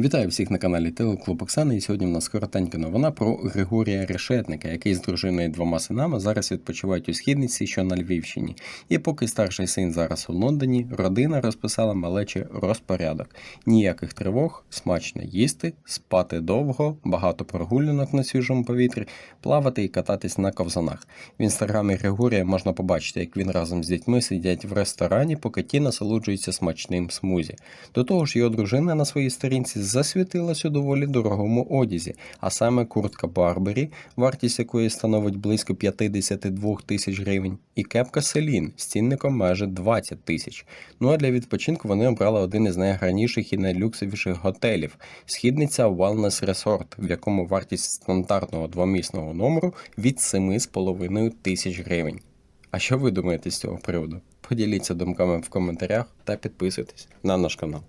Вітаю всіх на каналі Телеклуб Оксани. І сьогодні в нас коротенька новина про Григорія Решетника, який з дружиною і двома синами зараз відпочивають у східниці, що на Львівщині. І поки старший син зараз у Лондоні, родина розписала малечі розпорядок. Ніяких тривог, смачно їсти, спати довго, багато прогулянок на свіжому повітрі, плавати і кататись на ковзанах. В інстаграмі Григорія можна побачити, як він разом з дітьми сидять в ресторані, поки ті насолоджуються смачним смузі. До того ж, його дружина на своїй сторінці засвітилась у доволі дорогому одязі, а саме куртка Барбері, вартість якої становить близько 52 тисяч гривень, і кепка Селін з цінником майже 20 тисяч. Ну а для відпочинку вони обрали один із найгарніших і найлюксовіших готелів східниця Wellness Resort, в якому вартість стандартного двомісного номеру від 7,5 тисяч гривень. А що ви думаєте з цього приводу? Поділіться думками в коментарях та підписуйтесь на наш канал.